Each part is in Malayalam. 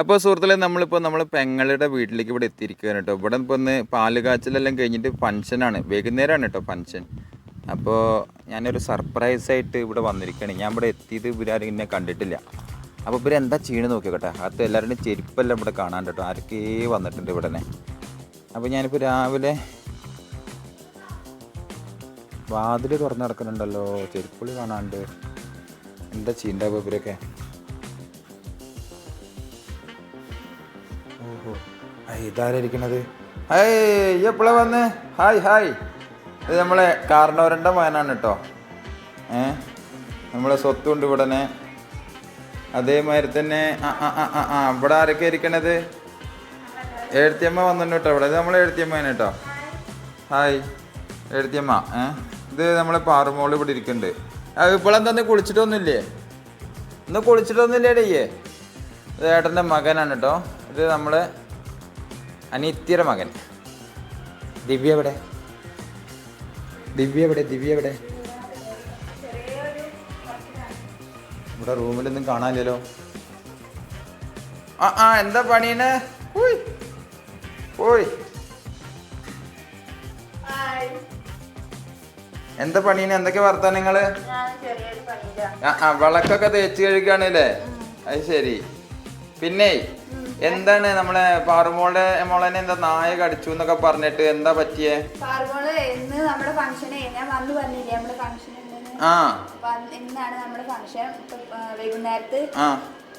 അപ്പോൾ സുഹൃത്തുക്കളെ നമ്മളിപ്പോൾ നമ്മൾ പെങ്ങളുടെ വീട്ടിലേക്ക് ഇവിടെ എത്തിയിരിക്കുകയാണ് കേട്ടോ. ഇവിടെ ഇപ്പോൾ ഒന്ന് പാൽ കഴിഞ്ഞിട്ട് ഫംഗ്ഷനാണ് വൈകുന്നേരമാണ് കേട്ടോ ഫംഗ്ഷൻ അപ്പോൾ ഞാനൊരു സർപ്രൈസ് ആയിട്ട് ഇവിടെ വന്നിരിക്കുകയാണ്. ഞാൻ ഇവിടെ എത്തിയത് ഇവരാരും എന്നെ കണ്ടിട്ടില്ല. അപ്പോൾ ഇവർ എന്താ ചെയ്യണമെന്ന് നോക്കിയോ കേട്ടോ. അത് എല്ലാവരുടെയും ചെരുപ്പെല്ലാം ഇവിടെ കാണാൻ കേട്ടോ. ആരൊക്കെ വന്നിട്ടുണ്ട് ഇവിടെ അപ്പോൾ ഞാനിപ്പോൾ രാവിലെ വാതിൽ തുറന്നു നടക്കുന്നുണ്ടല്ലോ. ചെരുപ്പുള്ളി കാണാണ്ട്. എന്താ ചെയ്യണ്ടാവുക ഇവരൊക്കെ? ഓഹോ ഇതാരിക്കണത് ഹായ് എപ്പോഴാ വന്ന്? Hi hi. ഇത് നമ്മളെ കാർണവരന്റെ മകനാണ് കേട്ടോ. ഏ? നമ്മളെ സ്വത്തുണ്ട് ഇവിടെ അതേമാതിരി തന്നെ ആ ആ ആ ആ ഇവിടെ ആരൊക്കെ ഇരിക്കണത്? എഴുത്തിയമ്മ വന്നിട്ടുണ്ട് കേട്ടോ ഇവിടെ. ഇത് നമ്മളെ എഴുത്തിയമ്മയാണ് കേട്ടോ. ഹായ് എഴുത്തിയമ്മ ഏ? ഇത് നമ്മളെ പാറുമോൾ ഇവിടെ ഇരിക്കുന്നുണ്ട്. ഇപ്പോഴെന്താ കുളിച്ചിട്ടൊന്നുമില്ലേ ഇന്ന് കുളിച്ചിട്ടൊന്നുമില്ലേ? ഡയ്യേ ഇത് ഏട്ടന്റെ മകനാണ് കേട്ടോ. ഇത് നമ്മൾ അനിത്യയുടെ മകൻ. ദിവ്യ എവിടെ? ദിവ്യ എവിടെ? ദിവ്യ എവിടെ? ഇവിടെ റൂമിലൊന്നും കാണാനില്ലല്ലോ. ആ ആ എന്താ പണീനെ പോയി പോയി എന്താ പണീനെ എന്തൊക്കെ വർത്താനങ്ങൾ. ആ വിളക്കൊക്കെ തേച്ച് കഴുകാണല്ലേ അത് ശരി. പിന്നെ എന്താണ് നമ്മളെ പാറുമോളുടെ മോളനെ എന്താ നായ കടിച്ചു എന്നൊക്കെ പറഞ്ഞിട്ട് എന്താ പറ്റിയേ? പാറുമോൾ ഇന്ന് നമ്മുടെ ഫംഗ്ഷന് ഞാൻ വന്ന് പറഞ്ഞില്ലേ നമ്മുടെ ഫംഗ്ഷൻ ആ. ഇന്നാണ് നമ്മുടെ ഫംഗ്ഷൻ ആ, വൈകുന്നേരത്ത്. ആ.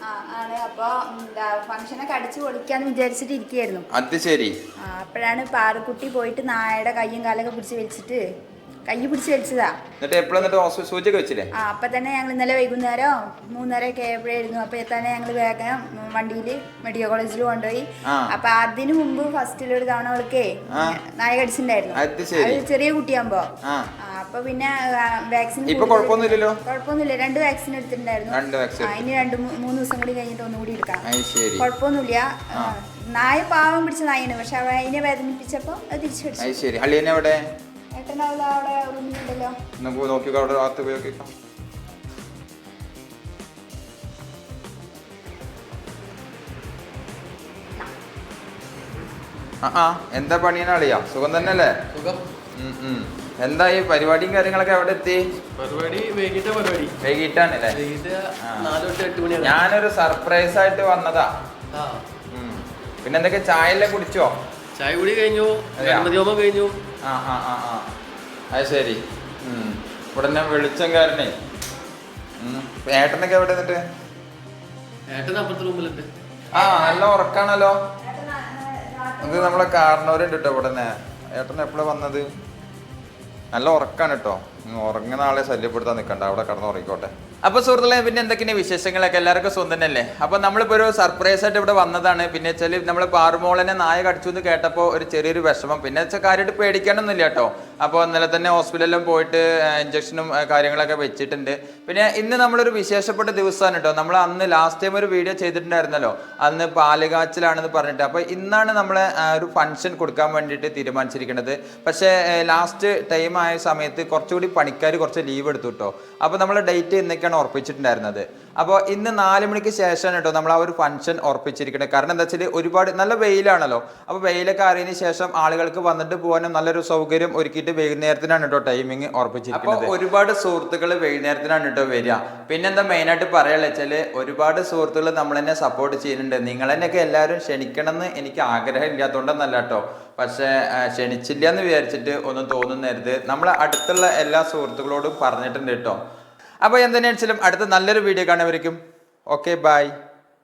ആ ആണ്. അപ്പൊ എന്താ ഫംഗ്ഷനൊക്കെ അടിച്ചു പൊളിക്കാന്ന് വിചാരിച്ചിട്ട് ഇരിക്കുകയായിരുന്നു അത് ശരി. അപ്പോഴാണ് പാറുക്കുട്ടി പോയിട്ട് നായയുടെ കയ്യും കാലൊക്കെ പിടിച്ച് വലിച്ചിട്ട് കൈ പിടിച്ച് വലിച്ചതാ. എന്നിട്ട് എപ്പോഴും സൂചിയൊക്കെ വെച്ചില്ലേ? ആ അപ്പൊ തന്നെ ഞങ്ങൾ ഇന്നലെ വൈകുന്നേരം മൂന്നര ഒക്കെ ആയപ്പോഴായിരുന്നു. അപ്പൊ തന്നെ ഞങ്ങൾ വേഗം വണ്ടിയിൽ മെഡിക്കൽ കോളേജിൽ കൊണ്ടുപോയി. അപ്പൊ അതിനു മുമ്പ് ഫസ്റ്റിൽ ഒരു തവണ അവൾക്കേ. നായ കടിച്ചിട്ടുണ്ടായിരുന്നു അത് ചെറിയ കുട്ടിയാകുമ്പോ അപ്പൊ പിന്നെ വാക്സിൻ ഇപ്പൊ കുഴപ്പമൊന്നുമില്ലല്ലോ? കുഴപ്പമൊന്നുമില്ല. രണ്ട് വാക്സിൻ എടുത്തിട്ടുണ്ടായിരുന്നു. രണ്ട് വാക്സിൻ ആ, ഇനി രണ്ട് മൂന്ന് ദിവസം കൂടി കഴിഞ്ഞിട്ട് ഒന്നുകൂടി എടുക്കാം. കുഴപ്പമൊന്നുമില്ല. നായ പാവം പിടിച്ച നായയാണ്. പക്ഷെ അതിനെ വേദനിപ്പിച്ചപ്പോ തിരിച്ചു ശരി. അളിയനെ എവിടെ? ഏട്ടൻ അവളെ അവിടെ അവിടെ പോയി നോക്കിക്കോ ആ ആ എന്താ പണിയാണ് അളിയാ സുഖം തന്നെ അല്ലേ സുഖം. എന്താ ഈ പരിപാടിയും കാര്യങ്ങളൊക്കെ എവിടെ എത്തി? പരിപാടി വൈകിട്ട്. ഞാനൊരു സർപ്രൈസ് ആയിട്ട് വന്നതാ. ആ. ചായല്ലേ പിന്നെ എന്തൊക്കെ ചായ എല്ലാം കുടിച്ചോ? ചായ കുടി കഴിഞ്ഞു. കഴിഞ്ഞു. ആ ആ ആ ആ. അത് ശരി. ഉം. ഇവിടെ ഞാൻ വെളിച്ചം കാരണേ ഏട്ടനൊക്കെ എവിടെ എന്നിട്ട്? ഏട്ടൻ അപ്പുറത്തെ റൂമിലുണ്ട്. ആ നല്ല ഉറക്കാണല്ലോ. ഇത് നമ്മളെ കാരണവരുണ്ട് കേട്ടോ ഇവിടെ ഏട്ടൻ എപ്പോഴാ വന്നത്? നല്ല ഉറക്കാണ് കേട്ടോ ഉറങ്ങുന്ന ആളെ ശല്യപ്പെടുത്താൻ നിൽക്കണ്ട അവിടെ കടന്ന് ഉറങ്ങിക്കോട്ടെ അപ്പൊ സുഹൃത്തുക്കളെ പിന്നെ എന്തൊക്കെയാണ് വിശേഷങ്ങളൊക്കെ? എല്ലാവർക്കും സ്വന്തം തന്നെയല്ലേ? അപ്പൊ നമ്മളിപ്പോ ഒരു സർപ്രൈസ് ആയിട്ട് ഇവിടെ വന്നതാണ്. പിന്നെ വെച്ചാൽ നമ്മൾ പാറുമോളനെ നായ കടിച്ചു എന്ന് കേട്ടപ്പോൾ ഒരു ചെറിയൊരു വിഷമം. പിന്നെ വെച്ചാൽ കാര്യമായിട്ട് പേടിക്കാനൊന്നുമില്ല കേട്ടോ. അപ്പോൾ ഇന്നലെ തന്നെ ഹോസ്പിറ്റലിലും പോയിട്ട് ഇഞ്ചക്ഷനും കാര്യങ്ങളൊക്കെ വെച്ചിട്ടുണ്ട്. പിന്നെ ഇന്ന് നമ്മളൊരു വിശേഷപ്പെട്ട ദിവസമാണ് കേട്ടോ. നമ്മൾ അന്ന് ലാസ്റ്റ് ടൈം ഒരു വീഡിയോ ചെയ്തിട്ടുണ്ടായിരുന്നല്ലോ. അന്ന് പാലുകാച്ചിലാണെന്ന് പറഞ്ഞിട്ട്. അപ്പോൾ ഇന്നാണ് നമ്മൾ ഒരു ഫംഗ്ഷൻ കൊടുക്കാൻ വേണ്ടിയിട്ട് തീരുമാനിച്ചിരിക്കുന്നത് പക്ഷേ ലാസ്റ്റ് ടൈം ആയ സമയത്ത് കുറച്ചുകൂടി പണിക്കാർ കുറച്ച് ലീവ് എടുത്തു കേട്ടോ അപ്പോൾ നമ്മൾ ഡേറ്റ് എന്നൊക്കെയാണ് ഉറപ്പിച്ചിട്ടുണ്ടായിരുന്നത്. അപ്പോൾ ഇന്ന് നാല് മണിക്ക് ശേഷമാണ് കേട്ടോ നമ്മൾ ആ ഒരു ഫംഗ്ഷൻ ഉറപ്പിച്ചിരിക്കുന്നത്. കാരണം എന്താ വെച്ചാൽ ഒരുപാട് നല്ല വെയിലാണല്ലോ. അപ്പോൾ വെയിലൊക്കെ അറിയതിന് ശേഷം ആളുകൾക്ക് വന്നിട്ട് പോകാനും നല്ലൊരു സൗകര്യം ഒരുക്കിയിട്ട് വൈകുന്നേരത്തിനാണ് കേട്ടോ ടൈമിംഗ് ഉറപ്പിച്ചിരിക്കുന്നത്. ഒരുപാട് സുഹൃത്തുക്കൾ വൈകുന്നേരത്തിനാണ് കേട്ടോ വരിക. പിന്നെന്താ മെയിനായിട്ട് പറയാനുള്ള വെച്ചാൽ ഒരുപാട് സുഹൃത്തുക്കൾ നമ്മൾ തന്നെ സപ്പോർട്ട് ചെയ്യുന്നുണ്ട്. നിങ്ങൾ തന്നെയൊക്കെ എല്ലാവരും ക്ഷണിക്കണം എന്ന് എനിക്ക് ആഗ്രഹം ഇല്ലാത്തതുകൊണ്ടെന്നല്ല കേട്ടോ. പക്ഷേ ക്ഷണിച്ചില്ല എന്ന് വിചാരിച്ചിട്ട് ഒന്നും തോന്നുന്നരുത്. നമ്മൾ അടുത്തുള്ള എല്ലാ സുഹൃത്തുക്കളോടും പറഞ്ഞിട്ടുണ്ട് കേട്ടോ. അപ്പോൾ എന്തിനാണെങ്കിലും അടുത്ത നല്ലൊരു വീഡിയോ കാണുമായിരിക്കും ഓക്കെ ബൈ